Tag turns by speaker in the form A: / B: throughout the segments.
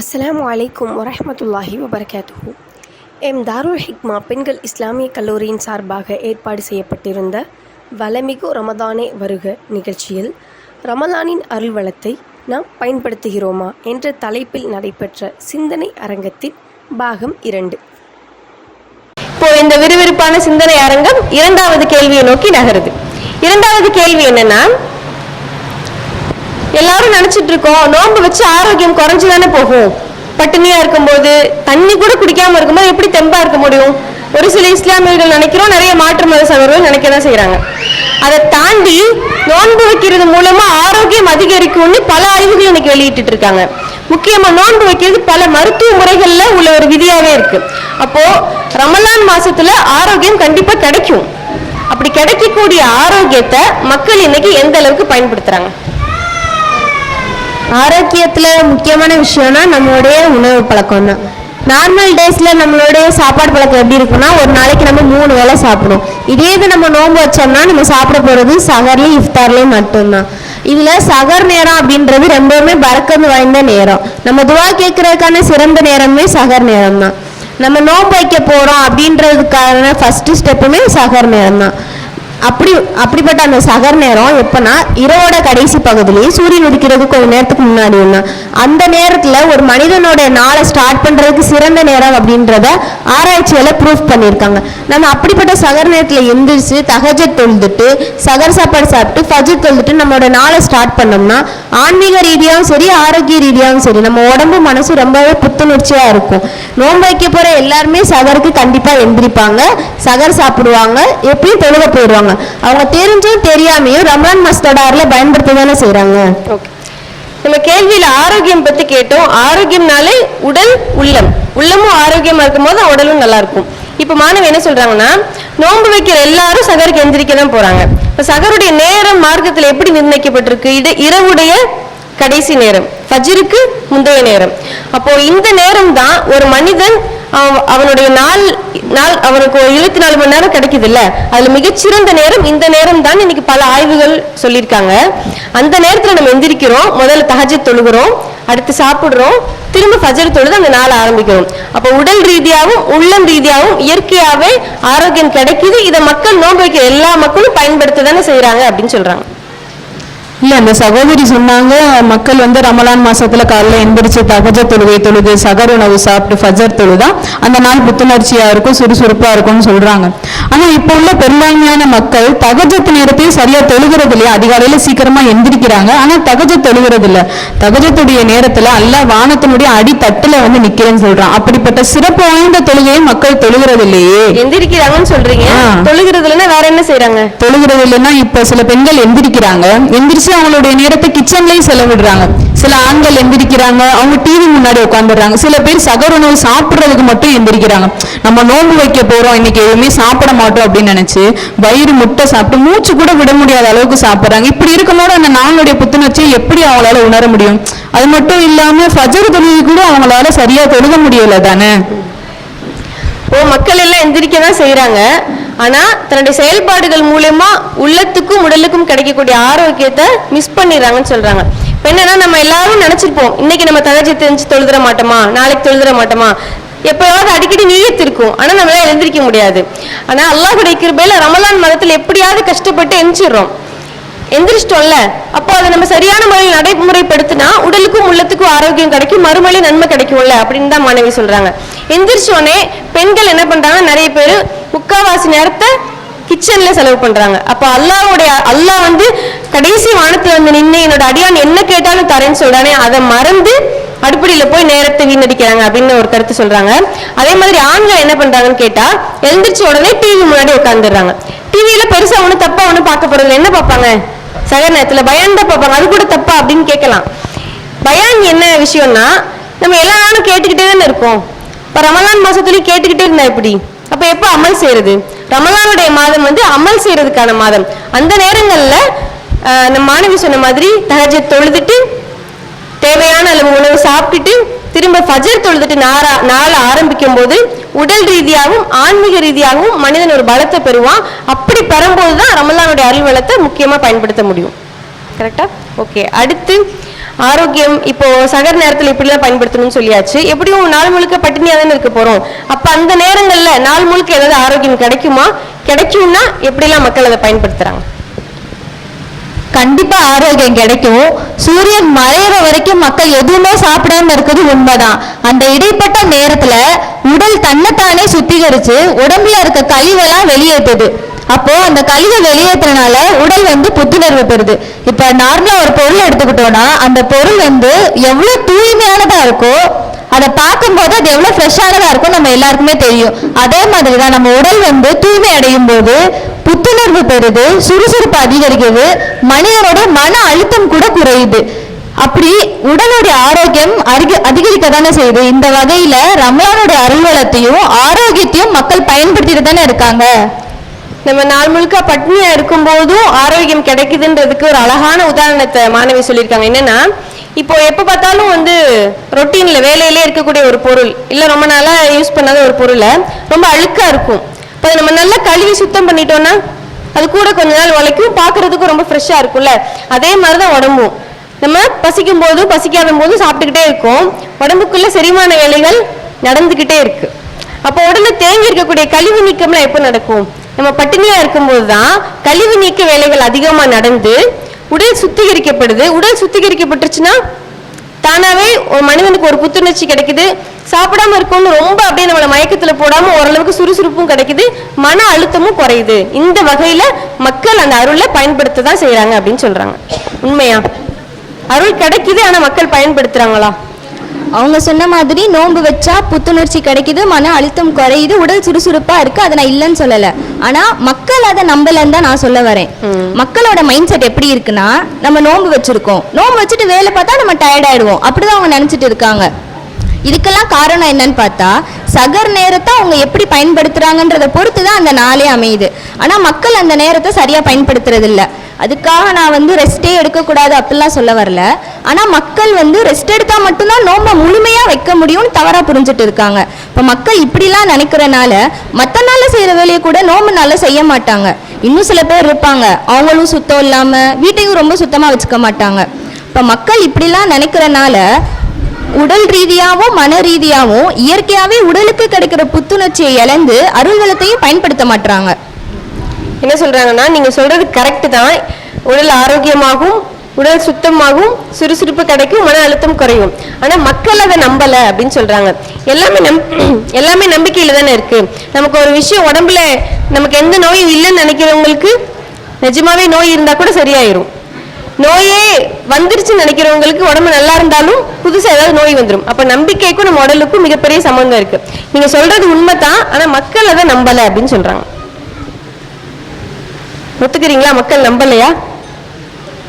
A: அஸ்ஸலாமு அலைக்கும் வரமத்துல்லாஹி வபர்காத்து எம் தாருல் ஹிக்மா பெண்கள் இஸ்லாமிய கல்லூரியின் சார்பாக ஏற்பாடு செய்யப்பட்டிருந்த வளமிகு ரமதானே வருக நிகழ்ச்சியில் ரமதானின் அருள்வளத்தை நாம் பயன்படுத்துகிறோமா என்ற தலைப்பில் நடைபெற்ற சிந்தனை அரங்கத்தின் பாகம் இரண்டு.
B: இப்போ இந்த விறுவிறுப்பான சிந்தனை அரங்கம் இரண்டாவது கேள்வியை நோக்கி நகருது. இரண்டாவது கேள்வி என்னன்னா எல்லாரும் நினைச்சிட்டு இருக்கோம். நோன்பு வச்சு ஆரோக்கியம் குறைஞ்சு தானே போகும். பட்டினியா இருக்கும்போது தண்ணி கூட குடிக்காம இருக்கும்போது எப்படி தெம்பா இருக்க முடியும்? ஒரு சில இஸ்லாமியர்கள் நினைக்கிறோம் நிறைய மாற்று மத சகோதரர்கள் நினைக்க தான் செய்யறாங்க அதை தாண்டி நோன்பு வைக்கிறது மூலமா ஆரோக்கியம் அதிகரிக்கும்னு பல அறிவுகள் இன்னைக்கு வெளியிட்டு இருக்காங்க. முக்கியமா நோன்பு வைக்கிறது பல மருத்துவ முறைகள்ல உள்ள ஒரு விதியாவே இருக்கு. அப்போ ரமலான் மாசத்துல ஆரோக்கியம் கண்டிப்பா கிடைக்கும். அப்படி கிடைக்கக்கூடிய ஆரோக்கியத்தை மக்கள் இன்னைக்கு எந்த அளவுக்கு பயன்படுத்துறாங்க?
C: ஆரோக்கியத்தில் முக்கியமான விஷயம்னா நம்மளுடைய உணவு பழக்கம் தான் நார்மல் டேஸில் நம்மளுடைய சாப்பாடு பழக்கம் எப்படி இருக்குன்னா ஒரு நாளைக்கு நம்ம மூணு வேளை சாப்பிடும் இதே இது நம்ம நோன்பு வச்சோம்னா நம்ம சாப்பிட போகிறது சகர்லேயும் இஃப்தார்லேயும் மட்டும்தான். இதில் சகர் நேரம் அப்படின்றது ரொம்பவுமே பறக்கந்து வாய்ந்த நேரம். நம்ம துவா கேட்கறதுக்கான சிறந்த நேரமே சகர் நேரம் தான் நம்ம நோன்பு வைக்க போகிறோம் அப்படின்றதுக்கான ஃபஸ்ட்டு ஸ்டெப்புமே சகர் நேரம் தான் அப்படி அப்படிப்பட்ட அந்த சகர் நேரம் எப்போன்னா இரவோட கடைசி பகுதியிலேயே சூரியன் உதிக்கிறதுக்கு கொஞ்ச நேரத்துக்கு முன்னாடி ஒன்று அந்த நேரத்தில் ஒரு மனிதனோட நாளை ஸ்டார்ட் பண்ணுறதுக்கு சிறந்த நேரம் அப்படின்றத ஆராய்ச்சியில் ப்ரூஃப் பண்ணியிருக்காங்க. நம்ம அப்படிப்பட்ட சகர் நேரத்தில் எந்திரிச்சு தகஜ தொழுதுட்டு சகர் சாப்பாடு சாப்பிட்டு ஃபஜர் தொழுதுட்டு நம்மளோட நாளை ஸ்டார்ட் பண்ணோம்னா ஆன்மீக ரீதியாகவும் சரி ஆரோக்கிய ரீதியாகவும் சரி நம்ம உடம்பு மனசு ரொம்பவே புத்துணர்ச்சியாக இருக்கும். நோன்பு வைக்க போகிற எல்லாருமே சகருக்கு கண்டிப்பாக எந்திரிப்பாங்க சகர் சாப்பிடுவாங்க எப்பயும் தொழுக போயிடுவாங்க. அவங்க தெரிஞ்சும் தெரியாமையும் ரமலான் மஸ்தடார்ல பயன்படுத்த தானே செய்றாங்க.
B: நம்ம கேள்வியில ஆரோக்கியம் பத்தி கேட்டோம். ஆரோக்கியம்னாலே உடல் உள்ளம். உள்ளமும் ஆரோக்கியமா இருக்கும்போது உடலும் நல்லா இருக்கும். இப்ப மாணவன் என்ன சொல்றாங்கன்னா நோன்பு வைக்கிற எல்லாரும் சகருக்கு எந்திரிக்க தான் போறாங்க. இப்ப சகருடைய நேரம் மார்க்கத்துல எப்படி நிர்ணயிக்கப்பட்டிருக்கு? இது இரவுடைய கடைசி நேரம் ஃபஜிருக்கு முந்தைய நேரம். அப்போ இந்த நேரம் தான் ஒரு மனிதன் அவனுடைய நாள் நாள் அவனுக்கு ஒரு இருபத்தி நாலு மணி நேரம் கிடைக்குது இல்ல அதுல மிகச்சிறந்த நேரம் இந்த நேரம் தான் இன்னைக்கு பல ஆய்வுகள் சொல்லியிருக்காங்க. அந்த நேரத்துல நம்ம எந்திரிக்கிறோம் முதல்ல தஹஜ்ஜத் தொழுகிறோம் அடுத்து சாப்பிடுறோம் திரும்ப ஃபஜர் தொழுது அந்த நாள் ஆரம்பிக்கிறோம். அப்போ உடல் ரீதியாகவும் உள்ளம் ரீதியாகவும் இயற்கையாவே ஆரோக்கியம் கிடைக்குது. இதை மக்கள் நோன்பு வைக்கிற எல்லா மக்களும் பயன்படுத்த தானே செய்யறாங்க அப்படின்னு சொல்றாங்க.
D: இல்ல அந்த சகோதரி சொன்னாங்க மக்கள் வந்து ரமலான் மாசத்துல காலைல எந்திரிச்சு தகஜ தொழுகை தொழுது சகர் உணவு சாப்பிட்டு ஃபஜர் தொழுதா? அந்த நாள் புத்துணர்ச்சியா இருக்கும் சுறுசுறுப்பா இருக்கும்னு சொல்றாங்க. ஆனா இப்ப உள்ள பெரும்பான்மையான மக்கள் தகஜத்து நேரத்தையும் சரியா தொழுகிறது இல்லையா? அதிகாலையில சீக்கிரமா எந்திரிக்கிறாங்க. ஆனா தகஜ தொழுகிறது இல்ல. தகஜத்துடைய நேரத்துல அல்லாஹ் வானத்தினுடைய அடி தட்டுல வந்து நிக்கிறேன்னு சொல்றான். அப்படிப்பட்ட சிறப்பு வாய்ந்த தொழுகையை மக்கள் தொழுகிறது இல்லையே.
B: எந்திரிக்கிறாங்கன்னு சொல்றீங்க.
D: ஆ.
B: தொழுகிறதுலன்னா வேற என்ன செய்யறாங்க
D: தொழுகிறது இல்லைன்னா இப்ப சில பெண்கள் எந்திரிக்கிறாங்க. எந்திரிச்சு அவங்களுடைய நேரத்தை கிச்சன்லயும் செலவிடுறாங்க. சில ஆண்கள் எந்திரிக்கிறாங்க அவங்க டிவி முன்னாடி உட்காந்துடுறாங்க சில பேர் சகர் உணவு சாப்பிடுறதுக்கு மட்டும் எந்திரிக்கிறாங்க. நம்ம நோன்பு வைக்க போறோம் இன்னைக்கு எதுவுமே சாப்பிட மாட்டோம் அப்படின்னு நினைச்சு வயிறு முட்டை சாப்பிட்டு மூச்சு கூட விட முடியாத அளவுக்கு சாப்பிடுறாங்க. இப்படி இருக்கும்போது அந்த நாளுடைய புத்துணர்ச்சியை எப்படி அவங்களால உணர முடியும்? அது மட்டும் இல்லாம ஃபஜர் தொழுகை கூட அவங்களால சரியா தொழுக முடியல தானே?
B: ஓ மக்கள் எல்லாம் எந்திரிக்க தான் செய்யறாங்க ஆனால் தன்னுடைய செயல்பாடுகள் மூலியமா உள்ளத்துக்கும் உடலுக்கும் கிடைக்கக்கூடிய ஆரோக்கியத்தை மிஸ் பண்ணிடுறாங்கன்னு சொல்றாங்க. இப்போ என்னன்னா நம்ம எல்லாரும் நினைச்சிருப்போம் இன்னைக்கு நம்ம தகஜி தெரிஞ்சு தொழுதுற மாட்டோமா? நாளைக்கு தொழுதுற மாட்டோமா? எப்பயாவது அடிக்கடி நீயத்து இருக்கும். ஆனா நம்மளால எழுந்திரிக்க முடியாது. ஆனா அல்லாஹுடைய கிருபையில ரமலான் மதத்தில் எப்படியாவது கஷ்டப்பட்டு எந்திரிச்சிடுறோம். எந்திரிச்சிட்டோம்ல? அப்போ அதை நம்ம சரியான முறையில் நடைமுறைப்படுத்தினா உடலுக்கும் உள்ளத்துக்கும் ஆரோக்கியம் கிடைக்கும் மறுமொழி நன்மை கிடைக்கும்ல? அப்படின்னு தான் மாணவி சொல்றாங்க. எந்திரிச்சோடனே பெண்கள் என்ன பண்றாங்க? நிறைய பேர் முக்காவாசி நேரத்தை கிச்சன்ல செலவு பண்றாங்க. அப்ப அல்லாவுடைய அல்லாஹ் வந்து கடைசி வானத்துல வந்து நின்று என்னோட அடியான் என்ன கேட்டாலும் தரேன்னு சொல்றானே அதை மறந்து அடுப்படியில போய் நேரத்தை வீணடிக்கிறாங்க அப்படின்னு ஒரு கருத்து சொல்றாங்க. அதே மாதிரி ஆண்கள் என்ன பண்றாங்கன்னு கேட்டா எழுந்திரிச்ச உடனே டிவி முன்னாடி உட்காந்துடுறாங்க டிவியில பெருசா ஒண்ணு தப்பா ஒண்ணு பார்க்க போறது என்ன பார்ப்பாங்க? சகர் நேரத்துல பயான் தான் பார்ப்பாங்க. அது கூட தப்பா அப்படின்னு கேட்கலாம். பயான் என்ன விஷயம்னா நம்ம எல்லா நாளும் கேட்டுக்கிட்டே தானே இருக்கோம். இப்ப ரமலான் மாசத்துலயும் கேட்டுக்கிட்டே இருந்தா எப்படி? அப்ப எப்ப அமல் செய்யறது? ரமலானுடைய மாதம் வந்து அமல் செய்யறதுக்கான மாதம். அந்த நேரங்கள்ல நம்ம மாணவி சொன்ன மாதிரி தகஜ தொழுதுட்டு தேவையான அளவு உணவு சாப்பிட்டுட்டு திரும்ப ஃபஜர் தொழுதுட்டு நாரா நாளை ஆரம்பிக்கும் போது உடல் ரீதியாகவும் ஆன்மீக ரீதியாகவும் மனிதன் ஒரு பலத்தை பெறுவான். அப்படி பெறும்போது தான் ரமலானுடைய அருள் வளத்தை பயன்படுத்த முடியும். கரெக்டா ஓகே அடுத்து ஆரோக்கியம் இப்போ சகர் நேரத்துல இப்படிலாம் பயன்படுத்தணும்னு சொல்லியாச்சு. எப்படியும் நாள் முழுக்க பட்டினியா தானே இருக்க போறோம். அப்ப அந்த நேரங்கள்ல நாள் முழுக்க ஏதாவது ஆரோக்கியம் கிடைக்குமா? கிடைக்கும்னா எப்படிலாம் மக்கள் அதை பயன்படுத்துறாங்க?
E: கண்டிப்பா ஆரோக்கியம் கிடைக்கும். சூரியன் மறையிற வரைக்கும் மக்கள் எதுவுமே சாப்பிடாம இருக்கிறது உண்மைதான். அந்த இடைப்பட்ட நேரத்துல உடல் தன்னைத்தானே சுத்திகரிச்சு உடம்புல இருக்க கழிவெல்லாம் வெளியேற்றுது அப்போ அந்த கழிவை வெளியேற்றுறனால உடல் வந்து புத்துணர்வு பெறுது. இப்ப நார்மலா ஒரு பொருள் எடுத்துக்கிட்டோம்னா அந்த பொருள் வந்து எவ்வளவு தூய்மையானதா இருக்கோ அதை பார்க்கும்போது அது எவ்வளவு ஃப்ரெஷ்ஷானதா இருக்கும் நம்ம எல்லாருக்குமே தெரியும். அதே மாதிரி தான் நம்ம உடல் வந்து தூய்மை அடையும் போது புத்துணர்வு பெறுது சுறுசுறுப்பு அதிகரிக்குது மனிதனோட மன அழுத்தம் கூட குறையுது. அப்படி உடலுடைய ஆரோக்கியம் அதிக அதிகரிக்க தானே செய்யுது. இந்த வகையில ரமலானுடைய அருள்வளத்தையும் ஆரோக்கியத்தையும் மக்கள் பயன்படுத்திட்டு தானே இருக்காங்க.
B: நம்ம நாள் முழுக்க பட்னியா இருக்கும் போதும் ஆரோக்கியம் கிடைக்குதுன்றதுக்கு ஒரு அழகான உதாரணத்தை மாணவி சொல்லியிருக்காங்க. என்னன்னா இப்போ எப்ப பார்த்தாலும் வந்து ரொட்டீன்ல வேலையிலே இருக்கக்கூடிய ஒரு பொருள் இல்ல ரொம்ப நாளா யூஸ் பண்ணாத ஒரு பொருளை ரொம்ப அழுக்கா இருக்கும். இப்போ நம்ம நல்லா கழுவி சுத்தம் பண்ணிட்டோம்னா அது கூட கொஞ்ச நாள் உழைக்கும் பார்க்கறதுக்கும் ரொம்ப ஃப்ரெஷ்ஷா இருக்கும்ல. அதே மாதிரி தான் உடம்பும். நம்ம பசிக்கும் போதும் பசிக்காத போதும் சாப்பிட்டுக்கிட்டே இருக்கும். உடம்புக்குள்ள செரிமான வேலைகள் நடந்துகிட்டே இருக்கு. அப்போ உடனே தேங்கி இருக்கக்கூடிய கழிவு நீக்கம்லாம் எப்போ நடக்கும்? நம்ம பட்டினியா இருக்கும்போது தான் கழிவு நீக்க வேலைகள் அதிகமா நடந்து உடல் சுத்திகரிக்கப்படுது. உடல் சுத்திகரிக்கப்பட்டுச்சுன்னா தானாவே ஒரு மனிதனுக்கு ஒரு புத்துணர்ச்சி கிடைக்குது. சாப்பிடாம இருக்கும்னு ரொம்ப அப்படியே நம்மள மயக்கத்துல போடாம ஓரளவுக்கு சுறுசுறுப்பும் கிடைக்குது. மன அழுத்தமும் குறையுது. இந்த வகையில மக்கள் அந்த அருளை பயன்படுத்த தான் செய்யறாங்க அப்படின்னு சொல்றாங்க. உண்மையா? அருள் கிடைக்குது ஆனா மக்கள் பயன்படுத்துறாங்களா?
E: அவங்க சொன்ன மாதிரி நோன்பு வச்சா புத்துணர்ச்சி கிடைக்குது மன அழுத்தம் குறையுது உடல் சுறுசுறுப்பா இருக்கு அதை நான் இல்லைன்னு சொல்லல. ஆனா மக்கள் அதை நம்பலன்னு தான் நான் சொல்ல வரேன். மக்களோட மைண்ட் செட் எப்படி இருக்குன்னா நம்ம நோன்பு வச்சிருக்கோம். நோன்பு வச்சுட்டு வேலை பார்த்தா நம்ம டயர்ட் ஆயிடுவோம். அப்படிதான் அவங்க நினைச்சிட்டு இருக்காங்க. இதுக்கெல்லாம் காரணம் என்னன்னு பார்த்தா சகர் நேரத்தை அவங்க எப்படி பயன்படுத்துறாங்கன்றத பொறுத்து தான் அந்த நாளே அமையுது. ஆனால் மக்கள் அந்த நேரத்தை சரியாக பயன்படுத்துறது இல்லை அதுக்காக நான் வந்து ரெஸ்டே எடுக்கக்கூடாது அப்படிலாம் சொல்ல வரல. ஆனால் மக்கள் வந்து ரெஸ்ட் எடுத்தால் மட்டும்தான் நோம்பை முழுமையாக வைக்க முடியும்னு தவறாக புரிஞ்சுட்டு இருக்காங்க. இப்போ மக்கள் இப்படிலாம் நினைக்கிறனால மற்ற நாளில் செய்கிற வேலையை கூட நோம்பு நாள்ல செய்ய மாட்டாங்க. இன்னும் சில பேர் இருப்பாங்க. அவங்களும் சுத்தம் இல்லாமல் வீட்டையும் ரொம்ப சுத்தமாக வச்சுக்க மாட்டாங்க. இப்போ மக்கள் இப்படிலாம் நினைக்கிறனால உடல் ரீதியாகவும் மன ரீதியாகவும் இயற்கையாகவே உடலுக்கு கிடைக்கிற புத்துணர்ச்சியை இழந்து அருள்வளத்தையும் பயன்படுத்த மாட்டாங்க
B: என்ன சொல்றாங்கன்னா நீங்க சொல்றது கரெக்ட் தான். உடல் ஆரோக்கியமாகும் உடல் சுத்தமாகவும் சுறுசுறுப்பு கிடைக்கும் மன அழுத்தம் குறையும். ஆனா மக்கள் அதை நம்பல அப்படின்னு சொல்றாங்க. எல்லாமே நம் எல்லாமே நம்பிக்கையில தானே இருக்கு. நமக்கு ஒரு விஷயம் உடம்புல நமக்கு எந்த நோயும் இல்லைன்னு நினைக்கிறவங்களுக்கு நிஜமாவே நோய் இருந்தா கூட சரியாயிரும். நோயே வந்துருச்சுன்னு நினைக்கிறவங்களுக்கு உடம்பு நல்லா இருந்தாலும் புதுசா ஏதாவது நோய் வந்துடும் அப்ப நம்பிக்கைக்கும் நம்ம உடலுக்கும் மிகப்பெரிய சம்பந்தம் இருக்கு. நீங்க சொல்றது உண்மைதான் ஆனா மக்கள் அதை நம்பல அப்படின்னு சொல்றாங்க. ஒத்துக்கிறீங்களா? மக்கள் நம்பலையா?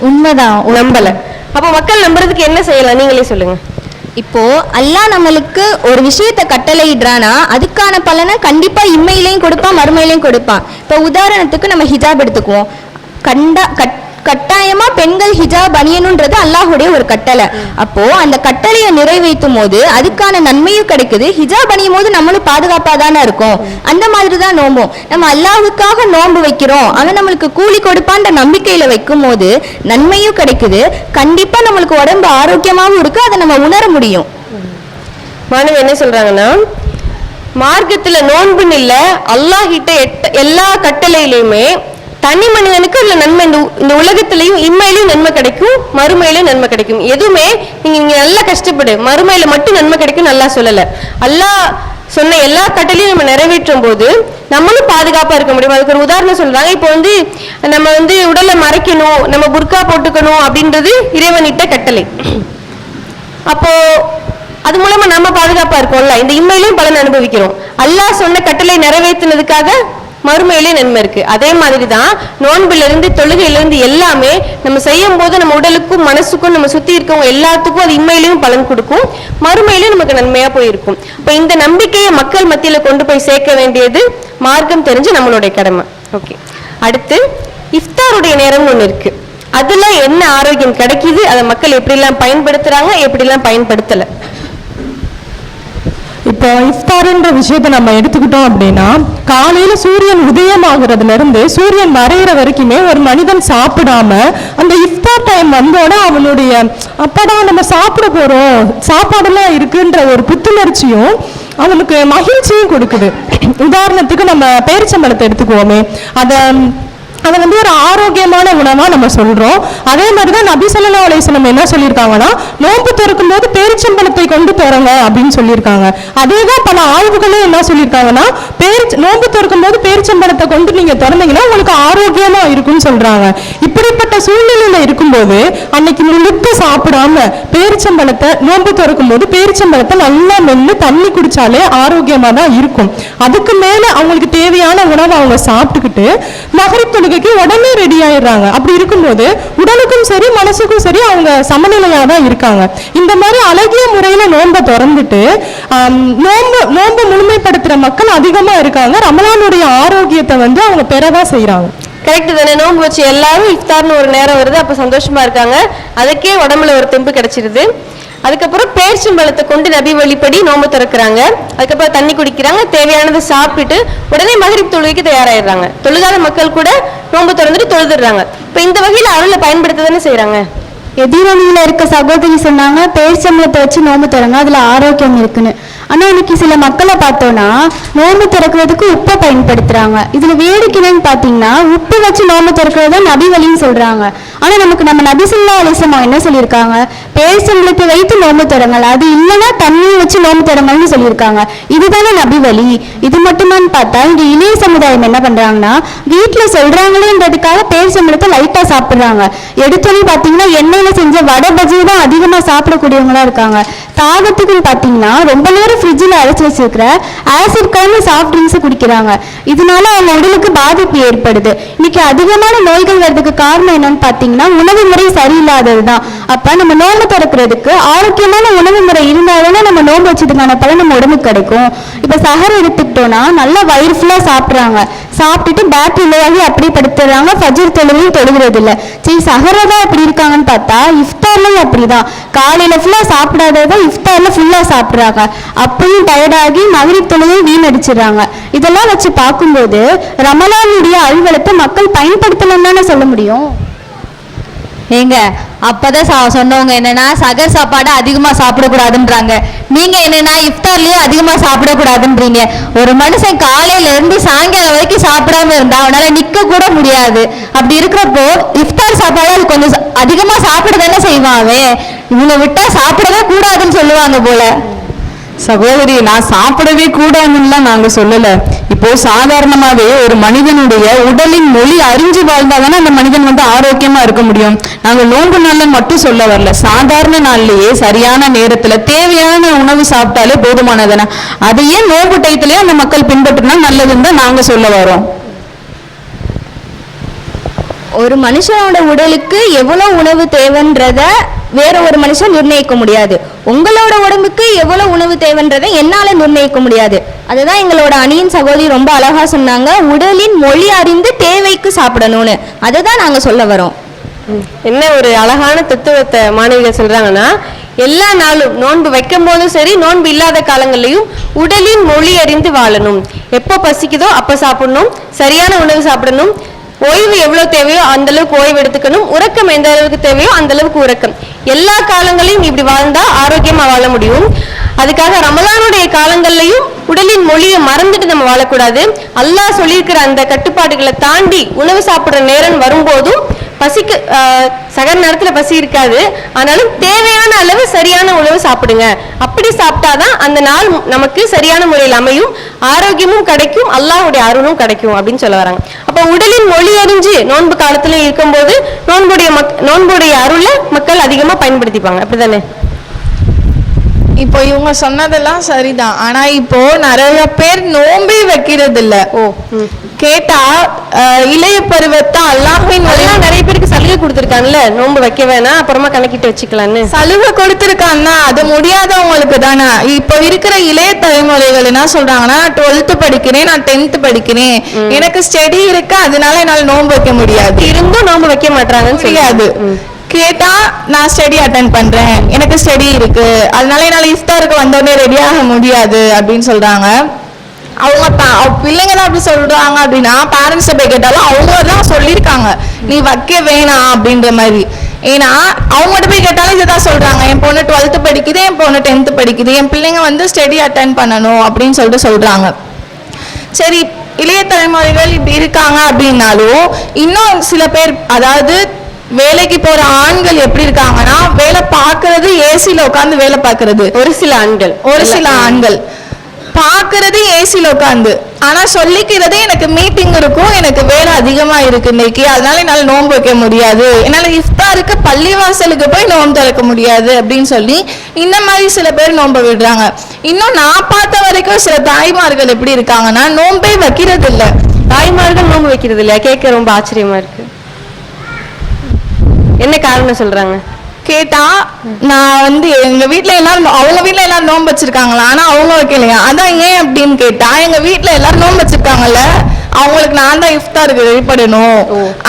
E: உண்மைதான்.
B: நம்பல. அப்ப மக்கள் நம்புறதுக்கு என்ன செய்யலாம்? நீங்களே சொல்லுங்க.
E: இப்போ அல்லாஹ் நம்மளுக்கு ஒரு விஷயத்தை கட்டளையிடுறானா அதுக்கான பலனை கண்டிப்பா இம்மையிலையும் கொடுப்பான் மறுமையிலையும் கொடுப்பான். இப்போ உதாரணத்துக்கு நம்ம ஹிஜாப் எடுத்துக்குவோம். கண்டா கட் கட்டாயமா பெண்கள் ஹிஜாப் அணியணுன்றது அல்லாஹுடைய ஒரு கட்டளை. அப்போ அந்த கட்டளையை நிறைவேற்றும் போது அதுக்கான நன்மையும் கிடைக்குது. ஹிஜாப் அணியும் போது நம்மளும் பாதுகாப்பா தானே இருக்கும். அந்த மாதிரி தான் நோம்பும். நம்ம அல்லாஹுக்காக நோன்பு வைக்கிறோம். அவன் நம்மளுக்கு கூலி கொடுப்பான்ற நம்பிக்கையில வைக்கும் போது நன்மையும் கிடைக்குது. கண்டிப்பா நம்மளுக்கு உடம்பு ஆரோக்கியமாகவும் இருக்கு. அதை நம்ம உணர முடியும்.
B: மாணவி என்ன சொல்றாங்கன்னா மார்க்கத்துல நோன்புன்னு இல்ல அல்லாஹ் கிட்ட எல்லா கட்டளையிலையுமே தனி மனிதனுக்கு உள்ள நன்மை இந்த இந்த உலகத்திலையும் இம்மையிலையும் நன்மை கிடைக்கும் மறுமையிலும் நன்மை கிடைக்கும். எதுவுமே நீங்க நீங்க நல்லா கஷ்டப்படு. மறுமையில மட்டும் நன்மை கிடைக்கும் நல்லா சொல்லல. அல்லா சொன்ன எல்லா கட்டளையும் நம்ம நிறைவேற்றும் போது நம்மளும் பாதுகாப்பா இருக்க முடியும். அதுக்கு ஒரு உதாரணம் சொல்றாங்க. இப்போ வந்து நம்ம வந்து உடலை மறைக்கணும் நம்ம புர்கா போட்டுக்கணும் அப்படின்றது இறைவனிட்ட கட்டளை. அப்போ அது மூலமா நம்ம பாதுகாப்பா இருக்கோம்ல. இந்த இம்மையிலையும் பலன் அனுபவிக்கிறோம். அல்லாஹ் சொன்ன கட்டளை நிறைவேற்றினதுக்காக மறுமையிலேயே நன்மை இருக்கு. அதே மாதிரி தான் நோன்பிலிருந்து இருந்து எல்லாமே நம்ம செய்யும் போது நம்ம உடலுக்கும் மனசுக்கும் நம்ம சுத்தி இருக்கவங்க எல்லாத்துக்கும் அது இம்மையிலையும் பலன் கொடுக்கும். மறுமையிலும் நமக்கு நன்மையா போயிருக்கும். இப்போ இந்த நம்பிக்கையை மக்கள் மத்தியில கொண்டு போய் சேர்க்க வேண்டியது மார்க்கம் தெரிஞ்சு நம்மளுடைய கடமை. ஓகே அடுத்து இஃப்தாருடைய நேரம்னு ஒண்ணு இருக்கு. அதுல என்ன ஆரோக்கியம் கிடைக்குது அதை மக்கள் எப்படிலாம் பயன்படுத்துறாங்க எப்படிலாம் பயன்படுத்தல.
F: இப்போ இஃப்தாருன்ற விஷயத்தை நம்ம எடுத்துக்கிட்டோம் அப்படின்னா காலையில சூரியன் உதயமாகிறதுல இருந்து சூரியன் மறையிற வரைக்குமே ஒரு மனிதன் சாப்பிடாம அந்த இஃப்தார் டைம் வந்தோட அவனுடைய அப்படா நம்ம சாப்பிட போறோம். சாப்பாடெல்லாம் இருக்குன்ற ஒரு புத்துணர்ச்சியும் அவனுக்கு மகிழ்ச்சியும் கொடுக்குது. உதாரணத்துக்கு நம்ம பேரிச்சம்பழத்தை எடுத்துக்குவோமே. அதை அதை வந்து ஒரு ஆரோக்கியமான உணவாக நம்ம சொல்கிறோம் அதே மாதிரி தான் நபி ஸல்லல்லாஹு அலைஹி என்ன சொல்லியிருக்காங்கன்னா நோன்பு திறக்கும் போது பேரிச்சம்பழத்தை கொண்டு திறங்க அப்படின்னு சொல்லியிருக்காங்க. அதே தான் பல ஆய்வுகளும் என்ன சொல்லியிருக்காங்கன்னா பேர் நோன்பு திறக்கும் போது பேரிச்சம்பழத்தை கொண்டு நீங்கள் திறந்தீங்கன்னா உங்களுக்கு ஆரோக்கியமாக இருக்கும்னு சொல்றாங்க. இப்படிப்பட்ட சூழ்நிலையில் இருக்கும்போது அன்னைக்கு முழுக்க சாப்பிடாம பேரிச்சம்பழத்தை நோன்பு திறக்கும் போது பேரிச்சம்பழத்தை நல்லா மென்று தண்ணி குடிச்சாலே ஆரோக்கியமாக தான் இருக்கும். அதுக்கு மேலே அவங்களுக்கு தேவையான உணவை அவங்க சாப்பிட்டுக்கிட்டு மகரிப் தொழுகைக்கு உடனே ரெடி ஆயிடுறாங்க. அப்படி இருக்கும்போது உடலுக்கும் சரி மனசுக்கும் சரி அவங்க சமநிலையாக தான் இருக்காங்க. இந்த மாதிரி அழகிய முறையில் நோன்பை திறந்துட்டு நோன்பு நோன்பை முழுமைப்படுத்துகிற மக்கள் அதிகமாக இருக்காங்க. ரமலானுடைய ஆரோக்கியத்தை வந்து அவங்க பெறதான் செய்கிறாங்க
B: கரெக்ட் தானே. நோன்பு வச்சு எல்லாரும் இஃப்தார்னு ஒரு நேரம் வருது. அப்போ சந்தோஷமா இருக்காங்க. அதுக்கே உடம்புல ஒரு தெம்பு கிடைச்சிருது. அதுக்கப்புறம் பேர்ச்சம்பழத்தை கொண்டு நபி வழிப்படி நோம்பு திறக்கிறாங்க. அதுக்கப்புறம் தண்ணி குடிக்கிறாங்க. தேவையானதை சாப்பிட்டுட்டு உடனே மகரிப் தொழுகைக்கு தயாராகிடுறாங்க தொழுகாத மக்கள் கூட நோன்பு திறந்துட்டு தொழுதுடுறாங்க. இப்போ இந்த வகையில் அருளை பயன்படுத்த தானே செய்கிறாங்க
G: எதிரொலியில இருக்க சகோதரி சொன்னாங்க பேரிச்சம்பளத்தை வச்சு நோன்பு திறங்க அதில் ஆரோக்கியம் இருக்குன்னு. ஆனால் இன்னைக்கு சில மக்களை பார்த்தோன்னா நோன்பு திறக்கிறதுக்கு உப்பை பயன்படுத்துகிறாங்க இதில் வேடிக்கைன்னு பார்த்தீங்கன்னா உப்பு வச்சு நோன்பு திறக்கிறத நபி வழின்னு சொல்கிறாங்க ஆனால் நமக்கு நம்ம நபி சொல்லா அலிசமா என்ன சொல்லியிருக்காங்க? பேரிச்சம்பளத்தை வைத்து நோம்பு திறங்கள். அது இல்லைன்னா தண்ணியை வச்சு நோம்பு திறங்கள்னு சொல்லியிருக்காங்க. இதுதானே நபி வழி இது மட்டுமான்னு பார்த்தா இங்க இளைய சமுதாயம் என்ன பண்றாங்கன்னா வீட்டுல சொல்றாங்களேன்றதுக்காக பேரிச்சம்பளத்தை லைட்டா சாப்பிடுறாங்க. எடுத்தோடனே பாத்தீங்கன்னா எண்ணெயில செஞ்ச வடை பஜ்ஜி தான் அதிகமா சாப்பிடக்கூடியவங்களா இருக்காங்க. தாகத்துக்குன்னு பாத்தீங்கன்னா ரொம்ப நேரம் ஃப்ரிட்ஜில் அரைச்சி வச்சிருக்கிற ஆசிட் கலந்து சாஃப்ட் ட்ரிங்க்ஸ் குடிக்கிறாங்க. இதனால அவங்க உடலுக்கு பாதிப்பு ஏற்படுது. இன்னைக்கு அதிகமான நோய்கள் வர்றதுக்கு காரணம் என்னன்னு பாத்தீங்கன்னா உணவு முறை சரியில்லாதது தான் அப்ப நம்ம நோன்பு திறக்கிறதுக்கு ஆரோக்கியமான உணவு முறை இருந்தாலே நம்ம நோன்பு வச்சதுக்கான பலன் நம்ம உடம்புக்கு கிடைக்கும். இப்ப சஹர் எடுத்துக்கிட்டோம்னா நல்லா வயிறு ஃபுல்லா சாப்பிடுறாங்க. சாப்பிட்டுட்டு பேட்டரி இல்லையாகி அப்படியே படுத்துறாங்க. ஃபஜர் தொழுகையும் தொழுகிறது இல்ல சரி சஹரை தான் அப்படி இருக்காங்கன்னு பார்த்தா இஃப்தார்லயும் அப்படிதான். காலையில ஃபுல்லா சாப்பிடாததான் இஃப்தார்ல ஃபுல்லா சாப்பிடுறாங்க. அப்பயும் டயர்டாகி மகரிப் தொழுகையும் வீணடிச்சிடுறாங்க. இதெல்லாம் வச்சு பார்க்கும்போது ரமலானுடைய அலுவலத்தை மக்கள் பயன்படுத்தலன்னு தானே சொல்ல முடியும்?
H: ஏங்க அப்பதான் சா- சொன்னவங்க என்னன்னா சகர் சாப்பாடு அதிகமா சாப்பிடக்கூடாதுன்றாங்க. நீங்க என்னன்னா இஃப்தார்லயே அதிகமா சாப்பிடக்கூடாதுன்றீங்க. ஒரு மனுஷன் காலையில இருந்து சாயங்காலம் வரைக்கும் சாப்பிடாம இருந்தா அவனால நிக்க கூட முடியாது. அப்படி இருக்கிறப்போ இஃப்தார் சாப்பாடு அது கொஞ்சம் அதிகமா சாப்பிட தானே செய்வான் அவன். இவங்க விட்டா சாப்பிடவே கூடாதுன்னு சொல்லுவாங்க போல.
D: சகோதரி நான் சாப்பிடவே கூடாதுன்னுலாம் நாங்கள் சொல்லலை. இப்போ சாதாரணமாகவே ஒரு மனிதனுடைய உடலின் மொழி அறிஞ்சு வாழ்ந்தால் தானே அந்த மனிதன் வந்து ஆரோக்கியமாக இருக்க முடியும். நாங்கள் நோன்பு நாளில் மட்டும் சொல்ல வரல. சாதாரண நாள்லேயே சரியான நேரத்தில் தேவையான உணவு சாப்பிட்டாலே போதுமானதானே அதையே நோன்பு டயத்திலேயே அந்த மக்கள் பின்பற்றினா நல்லதுன்னு தான் நாங்கள் சொல்ல வரோம்
G: ஒரு மனுஷனோட உடலுக்கு எவ்வளோ உணவு தேவைன்றத வேற ஒரு மனுஷன் நிர்ணயிக்க முடியாது. உங்களோட உடம்புக்கு எவ்வளவு உணவு தேவைன்றதை என்னால நிர்ணயிக்க முடியாது. அதுதான் எங்களோட அணியின் சகோதரி ரொம்ப அழகா சொன்னாங்க உடலின் மொழி அறிந்து தேவைக்கு சாப்பிடணும்னு. அதை தான் நாங்க சொல்ல வரோம்.
B: என்ன ஒரு அழகான தத்துவத்தை மாணவிகள் சொல்றாங்கன்னா எல்லா நாளும் நோன்பு வைக்கும் போதும் சரி நோன்பு இல்லாத காலங்கள்லயும் உடலின் மொழி அறிந்து வாழணும். எப்போ பசிக்குதோ அப்போ சாப்பிடணும். சரியான உணவு சாப்பிடணும். ஓய்வு எவ்வளோ தேவையோ அந்த அளவுக்கு ஓய்வு எடுத்துக்கணும். உறக்கம் எந்த அளவுக்கு தேவையோ அந்த அளவுக்கு உறக்கம். எல்லா காலங்களையும் இப்படி வாழ்ந்தா ஆரோக்கியமா வாழ முடியும். அதுக்காக ரமலானுடைய காலங்கள்லையும் உடலின் மொழியை மறந்துட்டு நம்ம வாழக்கூடாது. அல்லாஹ் சொல்லியிருக்கிற அந்த கட்டுப்பாடுகளை தாண்டி உணவு சாப்பிடுற நேரம் வரும்போதும் பசிக்கு சகர் நேரத்துல பசி இருக்காது. ஆனாலும் தேவையான அளவு சரியான உணவு சாப்பிடுங்க. அப்படி சாப்பிட்டாதான் அந்த நாள் நமக்கு சரியான முறையில் அமையும். ஆரோக்கியமும் கிடைக்கும் அல்லாஹ்வுடைய அருளும் கிடைக்கும் அப்படின்னு சொல்ல வராங்க. அப்ப உடலின் மொழி அறிஞ்சு நோன்பு காலத்துல இருக்கும்போது நோன்புடைய மக் நோன்புடைய அருளை மக்கள் அதிகமா பயன்படுத்திப்பாங்க. அப்படிதானே?
I: இப்போ இவங்க சொன்னதெல்லாம் சரிதான். ஆனா இப்போ நிறைய பேர் நோம்பே வைக்கிறது இல்ல
B: ஓ.
I: கேட்டா இளைய பருவத்தை அல்லாஹ்வின் வழி
B: அதெல்லாம் நிறைய பேருக்கு சலுகை கொடுத்துருக்காங்கல்ல நோன்பு வைக்க வேணாம் அப்புறமா கணக்கிட்டு வச்சுக்கலான்னு.
I: சலுகை கொடுத்துருக்காங்கன்னா அது முடியாதவங்களுக்கு தானே இப்போ இருக்கிற இளைய தலைமுறைகள் என்ன சொல்றாங்கன்னா டுவெல்த் படிக்கிறேன் நான் டென்த் படிக்கிறேன். எனக்கு ஸ்டடி இருக்கு? அதனால என்னால நோன்பு வைக்க முடியாது.
B: இருந்தும் நோன்பு வைக்க மாட்டாங்கன்னு சொல்லியாது
I: கேட்டா நான் ஸ்டடி அட்டன் பண்றேன். எனக்கு ஸ்டடி இருக்கு. அதனால என்னால இஃப்தாருக்கு வந்தோடனே ரெடி ஆக முடியாது அப்படின்னு சொல்றாங்க. அவங்க பிள்ளைங்க தான் அப்படி சொல்றாங்க அப்படின்னா பேரண்ட்ஸ் போய் கேட்டாலும் அவங்க தான் சொல்லியிருக்காங்க. நீ வைக்க வேணாம் அப்படின்ற மாதிரி. ஏன்னா அவங்ககிட்ட போய் கேட்டாலும் இதுதான் சொல்றாங்க. என் பொண்ணு டுவெல்த்து படிக்குது என் பொண்ணு டென்த்து படிக்குது. என் பிள்ளைங்க வந்து ஸ்டடி அட்டன் பண்ணணும் அப்படின்னு சொல்லிட்டு சொல்றாங்க. சரி இளைய தலைமுறைகள் இப்படி இருக்காங்க அப்படின்னாலும் இன்னும் சில பேர் அதாவது வேலைக்கு போற ஆண்கள் எப்படி இருக்காங்கன்னா வேலை பார்க்கறது ஏசில உட்காந்து வேலை பார்க்கறது.
B: ஒரு சில ஆண்கள்.
I: ஒரு சில ஆண்கள். பார்க்கறது ஏசில உட்காந்து ஆனா சொல்லிக்கிறது எனக்கு மீட்டிங் இருக்கும் எனக்கு வேலை அதிகமா இருக்கு இன்னைக்கு. அதனால என்னால நோன்பு வைக்க முடியாது. என்னால இஃப்தாருக்கு பள்ளிவாசலுக்கு போய் நோன்பு திறக்க முடியாது அப்படின்னு சொல்லி இந்த மாதிரி சில பேர் நோன்பு விடுறாங்க. இன்னும் நான் பார்த்த வரைக்கும் சில தாய்மார்கள் எப்படி இருக்காங்கன்னா நோன்பே வைக்கிறது இல்ல
B: தாய்மார்கள் நோன்பு வைக்கிறது இல்லையா கேட்க ரொம்ப ஆச்சரியமா இருக்கு. என்ன காரணம் சொல்றாங்க?
I: கேட்டா நான் வந்து எங்க வீட்ல எல்லாரும் அவங்க வீட்ல எல்லாரும் நோன்பு வச்சிருக்காங்களா? ஆனா அவங்க வைக்கலையா? அதான் ஏன் அப்படின்னு கேட்டா எங்க வீட்ல எல்லாரும் நோன்பு வச்சிருக்காங்கல்ல அவங்களுக்கு நான் தான் இஃப்தாருக்கு பண்ணணும்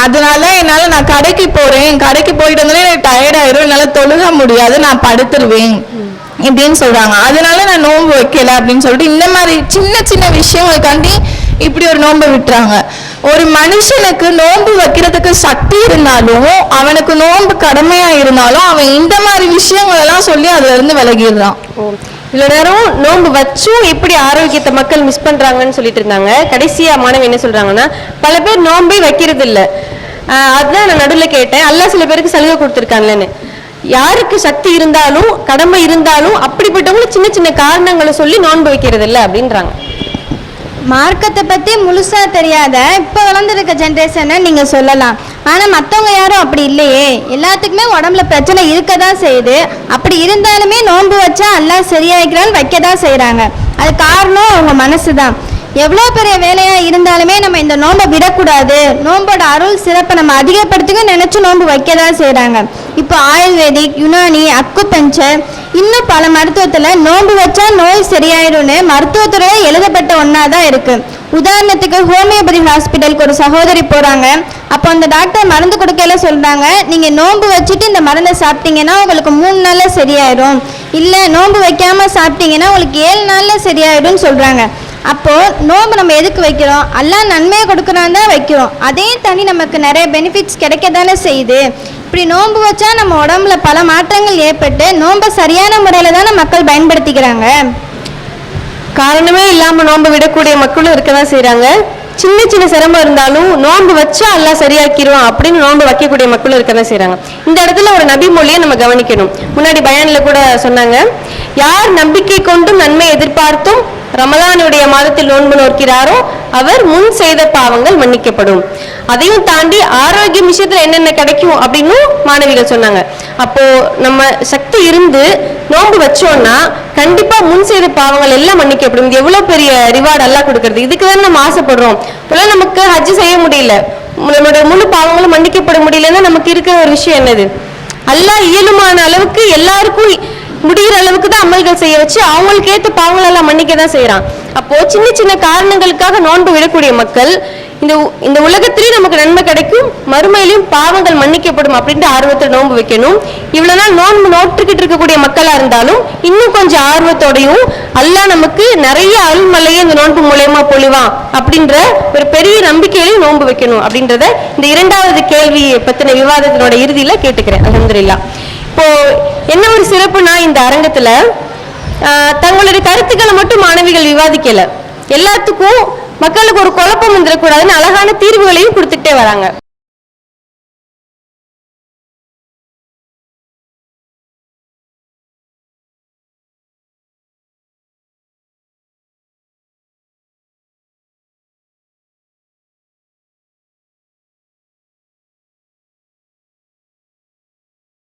I: அதனால என்னால நான் கடைக்கு போறேன். கடைக்கு போயிட்டு வந்தோடனே எனக்கு டயர்ட் ஆயிரும். என்னால தொழுக முடியாது. நான் படுத்துருவேன். இப்படின்னு சொல்றாங்க. அதனால நான் நோன்பு வைக்கல அப்படின்னு சொல்லிட்டு இந்த மாதிரி சின்ன சின்ன விஷயங்களுக்காண்டி இப்படி ஒரு நோன்பு விட்டுறாங்க. ஒரு மனுஷனுக்கு நோன்பு வைக்கிறதுக்கு சக்தி இருந்தாலும் அவனுக்கு நோன்பு கடமையா இருந்தாலும் அவன் இந்த மாதிரி விஷயங்கள் எல்லாம் சொல்லி அதுல இருந்து விலகிடுறான்.
B: ஓ. இவ்வளவு நேரம் நோன்பு வச்சும் எப்படி ஆரோக்கியத்தை மக்கள் மிஸ் பண்றாங்கன்னு சொல்லிட்டு இருந்தாங்க. கடைசியா மாணவி என்ன சொல்றாங்கன்னா பல பேர் நோன்பே வைக்கிறது இல்ல அதுதான் நான் நடுவில் கேட்டேன். எல்லாம் சில பேருக்கு சலுகை கொடுத்துருக்காங்கன்னு யாருக்கு சக்தி இருந்தாலும் கடமை இருந்தாலும் அப்படிப்பட்டவங்களும் சின்ன சின்ன காரணங்களை சொல்லி நோன்பு வைக்கிறது இல்லை அப்படின்றாங்க.
J: மார்க்கத்தை பற்றி முழுசாக தெரியாத இப்போ வளர்ந்துருக்க ஜென்ரேஷனை நீங்கள் சொல்லலாம். ஆனால் மற்றவங்க யாரும் அப்படி இல்லையே. எல்லாத்துக்குமே உடம்புல பிரச்சனை இருக்க தான் செய்யுது. அப்படி இருந்தாலுமே நோன்பு வச்சா எல்லாம் சரியாயிக்கிறான்னு வைக்க தான் செய்கிறாங்க அது காரணம் அவங்க மனசு தான் எவ்வளோ பெரிய வேலையாக இருந்தாலுமே நம்ம இந்த நோன்பை விடக்கூடாது. நோன்போட அருள் சிறப்பை நம்ம அதிகப்படுத்திக்க நினச்சி நோன்பு வைக்க தான் செய்கிறாங்க இப்போ ஆயுர்வேதிக் யுனானி அக்குபஞ்சர் இன்னும் பல மருத்துவத்தில் நோன்பு வச்சா நோய் சரியாயிடும்னு மருத்துவத்துறையில் எழுதப்பட்ட ஒன்றா தான் இருக்குது உதாரணத்துக்கு ஹோமியோபதி ஹாஸ்பிட்டலுக்கு ஒரு சகோதரி போகிறாங்க அப்போ அந்த டாக்டர் மருந்து கொடுக்கல சொல்கிறாங்க நீங்கள் நோன்பு வச்சுட்டு இந்த மருந்தை சாப்பிட்டீங்கன்னா உங்களுக்கு மூணு நாளில் சரியாயிடும் இல்லை நோன்பு வைக்காமல் சாப்பிட்டீங்கன்னா உங்களுக்கு ஏழு நாளில் சரியாயிடும்னு சொல்கிறாங்க அப்போது நோன்பு நம்ம எதுக்கு வைக்கிறோம்? எல்லாம் நன்மையை கொடுக்குறான் தான் வைக்கிறோம். அதையும் தனி நமக்கு நிறைய பெனிஃபிட்ஸ் கிடைக்க தானே செய்யுது. இப்படி நோன்பு வச்சா நம்ம உடம்புல பல மாற்றங்கள் ஏற்பட்டு நோன்பை சரியான முறையில் தானே மக்கள் பயன்படுத்திக்கிறாங்க.
B: காரணமே இல்லாமல் நோன்பு விடக்கூடிய மக்களும் இருக்க தான் செய்கிறாங்க சின்ன சின்ன சிரமம் இருந்தாலும் நோன்பு வச்சா எல்லாம் சரியாக்கிடுவோம் அப்படின்னு நோன்பு வைக்கக்கூடிய மக்களும் இருக்க தான் செய்கிறாங்க இந்த இடத்துல ஒரு நபி மொழியை நம்ம கவனிக்கணும். முன்னாடி பயானில் கூட சொன்னாங்க யார் நம்பிக்கை கொண்டும் நன்மை எதிர்பார்த்தும் ரமலானுடைய மாதத்தில் நோன்பு நோக்கிறாரோ அவர் முன் செய்த பாவங்கள் மன்னிக்கப்படும். அதையும் தாண்டி ஆரோக்கியம் விஷயத்துல என்னென்ன கிடைக்கும் அப்படின்னு மாணவிகள் சொன்னாங்க. அப்போ நம்ம சக்தி இருந்து நோன்பு வச்சோம்னா கண்டிப்பா முன் செய்த பாவங்கள் எல்லாம் மன்னிக்கப்படும். இது எவ்வளவு பெரிய ரிவார்டு எல்லாம் கொடுக்கறது? இதுக்கு தான் நம்ம ஆசைப்படுறோம். இப்பெல்லாம் நமக்கு ஹஜ் செய்ய முடியல. நம்மளோட முழு பாவங்களும் மன்னிக்கப்பட முடியலன்னா நமக்கு இருக்கிற ஒரு விஷயம் என்னது? அல்லாஹ் இயலுமான அளவுக்கு எல்லாருக்கும் முடிகிற அளவுக்கு தான் அமல்கள் செய்ய வச்சு அவங்களுக்கு ஏற்ற பாவங்களெல்லாம் மன்னிக்க தான் செய்யறான் அப்போ சின்ன சின்ன காரணங்களுக்காக நோன்பு விடக்கூடிய மக்கள் இந்த உ- இந்த உலகத்திலயும் நமக்கு நன்மை கிடைக்கும் மறுமையிலும் பாவங்கள் மன்னிக்கப்படும் அப்படின்ட்டு ஆர்வத்தை நோன்பு வைக்கணும். இவ்வளவு நாள் நோன்பு நோட்டுக்கிட்டு இருக்கக்கூடிய மக்களா இருந்தாலும் இன்னும் கொஞ்சம் ஆர்வத்தோடையும் அல்லா நமக்கு நிறைய அருள்மலையை இந்த நோன்பு மூலயமா பொழிவான் அப்படின்ற ஒரு பெரிய நம்பிக்கையிலையும் நோன்பு வைக்கணும் அப்படின்றத இந்த இரண்டாவது கேள்வி பத்தின விவாதத்தினோட இறுதியில கேட்டுக்கிறேன். அலமதுல்லா இப்போ என்ன ஒரு சிறப்புனா இந்த அரங்கத்துல ஆஹ், தங்களுடைய கருத்துக்களை மட்டும் மாணவிகள் விவாதிக்கல. எல்லாத்துக்கும் மக்களுக்கு ஒரு குழப்பம் வந்துடக்கூடாதுன்னு அழகான தீர்வுகளையும் கொடுத்துட்டே வராங்க.